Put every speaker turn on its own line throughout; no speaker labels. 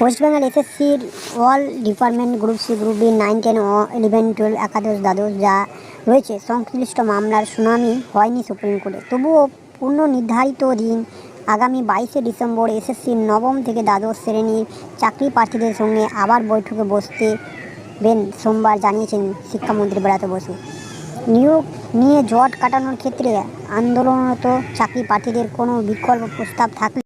West Bengal এসএসসির all department group C group B nine ten ও eleven twelve একাদশ দ্বাদশ যা রয়েছে, সংশ্লিষ্ট মামলার শুনানি হয়নি সুপ্রিম কোর্টে তবুও পূর্ণ নির্ধারিত দিন আগামী বাইশে ডিসেম্বর এসএসসির নবম থেকে দ্বাদশ শ্রেণির চাকরি প্রার্থীদের সঙ্গে আবার বৈঠকে বসতে বেন সোমবার জানিয়েছেন শিক্ষামন্ত্রী বেড়াতে বসু। নিয়োগ নিয়ে জট কাটানোর ক্ষেত্রে আন্দোলনরত চাকরি প্রার্থীদের কোনো বিকল্প প্রস্তাব থাকলে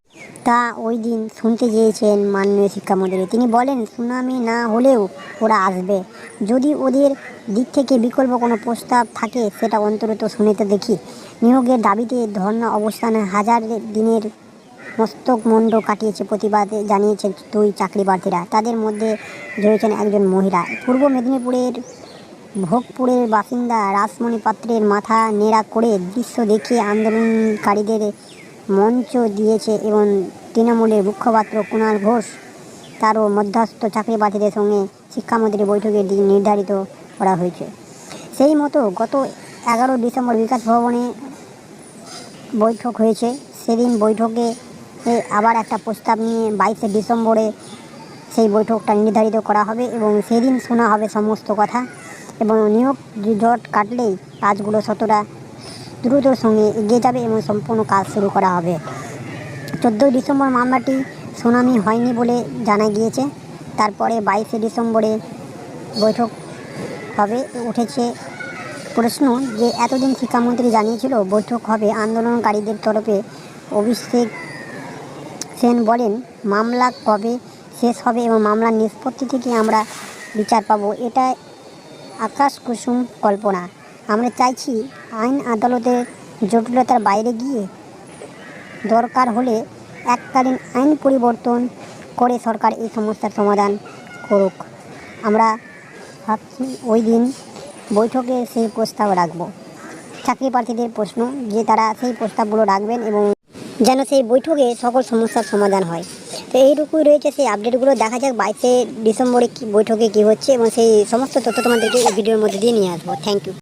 তা ওই দিন শুনতে চেয়েছেন মাননীয় শিক্ষামন্ত্রী। তিনি বলেন, সুনামি না হলেও ওরা আসবে। যদি ওদের দিক থেকে বিকল্প কোনো প্রস্তাব থাকে, সেটা অন্তত শুনেতে দেখি। নিয়োগের দাবিতে ধর্ণা অবস্থানে হাজার দিনের মস্তক মণ্ড কাটিয়েছে প্রতিবাদে জানিয়েছেন দুই চাকরি প্রার্থীরা তাদের মধ্যে রয়েছেন একজন মহিলা। পূর্ব মেদিনীপুরের ভোগপুরের বাসিন্দা রাসমণি পাত্রের মাথা নেড়া করে দৃশ্য দেখিয়ে আন্দোলনকারীদের মঞ্চ দিয়েছে এবং তৃণমূলের মুখপাত্র কুণাল ঘোষ তারও মধ্যস্থ চাকরি প্রার্থীদের সঙ্গে শিক্ষামন্ত্রী বৈঠকের দিন নির্ধারিত করা হয়েছে। সেই মতো গত এগারো ডিসেম্বর বিকাশ ভবনে বৈঠক হয়েছে। সেদিন বৈঠকে আবার একটা প্রস্তাব নিয়ে বাইশে ডিসেম্বরে সেই বৈঠকটা নির্ধারিত করা হবে এবং সেদিন শোনা হবে সমস্ত কথা এবং নিয়োগ জট কাটলেই কাজগুলো শতটা দ্রুতর সঙ্গে এগিয়ে যাবে এবং সম্পূর্ণ কাজ শুরু করা হবে। চোদ্দোই ডিসেম্বর মামলাটি শুনানি হয়নি বলে জানা গিয়েছে। তারপরে বাইশে ডিসেম্বরে বৈঠক হবে, উঠেছে প্রশ্ন যে এতদিন শিক্ষামন্ত্রী জানিয়েছিল বৈঠক হবে আন্দোলনকারীদের তরফে। অভিষেক সেন বলেন, মামলা কবে শেষ হবে এবং মামলার নিষ্পত্তি থেকে আমরা বিচার পাবো, এটা আকাশ কুসুম কল্পনা। আমরা চাইছি আইন আদালতের জটিলতার বাইরে গিয়ে দরকার হলে এককালীন আইন পরিবর্তন করে সরকার এই সমস্যার সমাধান করুক। আমরা ভাবছি ওই দিন বৈঠকে সেই প্রস্তাব রাখব। চাকরি প্রার্থীদের প্রশ্ন, যে তারা সেই প্রস্তাবগুলো রাখবেন এবং যেন সেই বৈঠকে সকল সমস্যার সমাধান হয়। তো এইটুকুই রয়েছে সেই আপডেটগুলো। দেখা যাক বাইশে ডিসেম্বরে কী বৈঠকে কী হচ্ছে এবং সেই সমস্ত তথ্য তোমাদেরকে এই ভিডিওর মধ্যে দিয়ে নিয়ে আসব। Thank you